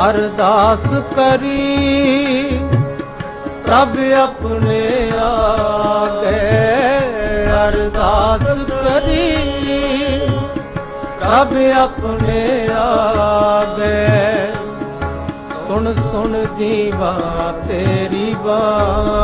ਅਰਦਾਸ ਕਰੀ, ਪ੍ਰਭ ਆਪਣੇ ਆਗੇ ਅਰਦਾਸ ਕਰੀ, ਪ੍ਰਭ ਆਪਣੇ ਆਗੇ। ਸੁਣ ਸੁਣ ਜੀਵਾ ਤੇਰੀ ਬਾਣੀ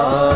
uh